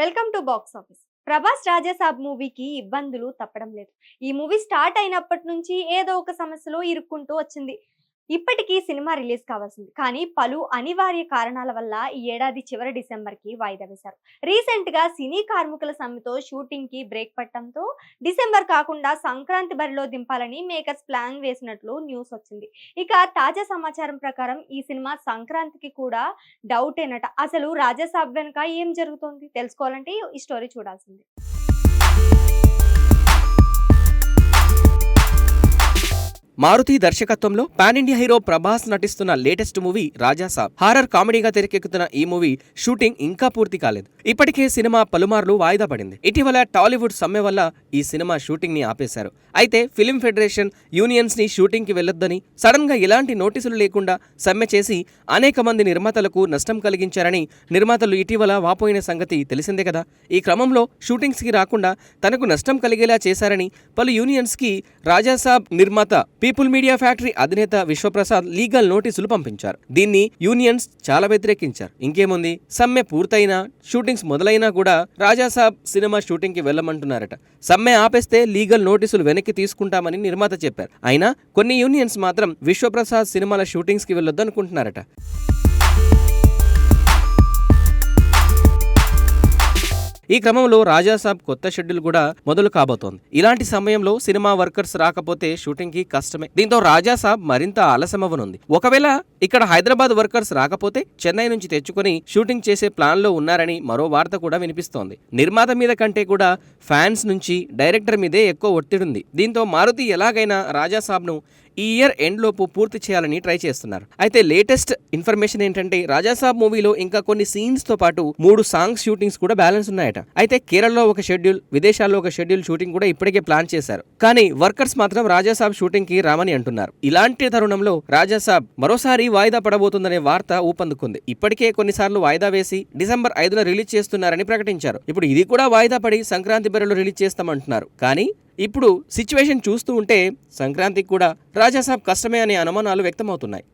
Welcome to box office. Prabhas Rajasaab మూవీకి ఇబ్బందులు తప్పడం లేదు. ఈ మూవీ స్టార్ట్ అయినప్పటి నుంచి ఏదో ఒక సమస్యలో ఇరుక్కుంటూ వచ్చింది. ఇప్పటికీ సినిమా రిలీజ్ కావాల్సింది. కానీ పలు అనివార్య కారణాల వల్ల ఈ ఏడాది చివరి డిసెంబర్కి వాయిదా వేశారు. రీసెంట్గా సినీ కార్మికుల సమ్మెతో షూటింగ్కి బ్రేక్ పట్టడంతో డిసెంబర్ కాకుండా సంక్రాంతి బరిలో దింపాలని మేకర్స్ ప్లాన్ వేసినట్లు న్యూస్ వచ్చింది. ఇక తాజా సమాచారం ప్రకారం ఈ సినిమా సంక్రాంతికి కూడా డౌట్ ఏనట అసలు రాజాసాబ్ వెనుక ఏం జరుగుతోంది? తెలుసుకోవాలంటే ఈ స్టోరీ చూడాల్సింది. మారుతి దర్శకత్వంలో పాన్ ఇండియా హీరో ప్రభాస్ నటిస్తున్న లేటెస్ట్ మూవీ రాజాసాబ్ హారర్ కామెడీగా తెరకెక్కుతున్న ఈ మూవీ షూటింగ్ ఇంకా పూర్తి కాలేదు. ఇప్పటికే సినిమా పలుమార్లు వాయిదా పడింది. ఇటీవల టాలీవుడ్ సమ్మె వల్ల ఈ సినిమా షూటింగ్ని ఆపేశారు. అయితే ఫిలిం ఫెడరేషన్ యూనియన్స్ని షూటింగ్కి వెళ్ళొద్దని సడన్గా ఎలాంటి నోటీసులు లేకుండా సమ్మె చేసి అనేక మంది నిర్మాతలకు నష్టం కలిగించారని నిర్మాతలు ఇటీవల వాపోయిన సంగతి తెలిసిందే కదా. ఈ క్రమంలో షూటింగ్స్కి రాకుండా తనకు నష్టం కలిగేలా చేశారని పలు యూనియన్స్కి రాజాసాబ్ నిర్మాత పీపుల్ మీడియా ఫ్యాక్టరీ అధినేత విశ్వప్రసాద్ లీగల్ నోటీసులు పంపించారు. దీన్ని యూనియన్స్ చాలా వ్యతిరేకించారు. ఇంకేముంది? సమ్మె పూర్తయినా షూటింగ్స్ మొదలైనా కూడా రాజాసాబ్ సినిమా షూటింగ్కి వెళ్ళమంటున్నారట. సమ్మె ఆపేస్తే లీగల్ నోటీసులు వెనక్కి తీసుకుంటామని నిర్మాత చెప్పారు. అయినా కొన్ని యూనియన్స్ మాత్రం విశ్వప్రసాద్ సినిమాల షూటింగ్స్కి వెళ్ళొద్దనుకుంటున్నారట. ఈ క్రమంలో రాజాసాబ్ కొత్త షెడ్యూల్ కూడా మొదలు కాబోతోంది. ఇలాంటి సమయంలో సినిమా వర్కర్స్ రాకపోతే షూటింగ్కి కష్టమే. దీంతో రాజాసాబ్ మరింత ఆలస్యమవనుంది ఒకవేళ ఇక్కడ హైదరాబాద్ వర్కర్స్ రాకపోతే చెన్నై నుంచి తెచ్చుకొని షూటింగ్ చేసే ప్లాన్లో ఉన్నారని మరో వార్త కూడా వినిపిస్తోంది. నిర్మాత మీద కంటే కూడా ఫ్యాన్స్ నుంచి డైరెక్టర్ మీదే ఎక్కువ ఒత్తిడి ఉంది దీంతో మారుతి ఎలాగైనా రాజాసాబ్ను ఈ ఇయర్ ఎండ్ లోపు పూర్తి చేయాలని ట్రై చేస్తున్నారు. అయితే లేటెస్ట్ ఇన్ఫర్మేషన్ ఏంటంటే రాజాసాబ్ మూవీలో ఇంకా కొన్ని సీన్స్తో పాటు మూడు సాంగ్స్ షూటింగ్స్ కూడా బ్యాలెన్స్ ఉన్నాయట. అయితే కేరళలో ఒక షెడ్యూల్ విదేశాల్లో ఒక షెడ్యూల్ షూటింగ్ కూడా ఇప్పటికే ప్లాన్ చేశారు. కానీ వర్కర్స్ మాత్రం రాజాసాబ్ షూటింగ్కి రామని అంటున్నారు. ఇలాంటి తరుణంలో రాజాసాబ్ మరోసారి వాయిదా పడబోతుందనే వార్త ఊపందుకుంది. ఇప్పటికే కొన్నిసార్లు వాయిదా వేసి డిసెంబర్ ఐదున రిలీజ్ చేస్తున్నారని ప్రకటించారు. ఇప్పుడు ఇది కూడా వాయిదా పడి సంక్రాంతి బరిలో రిలీజ్ చేస్తామంటున్నారు. కానీ ఇప్పుడు సిచ్యువేషన్ చూస్తూ ఉంటే సంక్రాంతికి కూడా రాజాసాబ్ కష్టమే అనే అనుమానాలు వ్యక్తమవుతున్నాయి.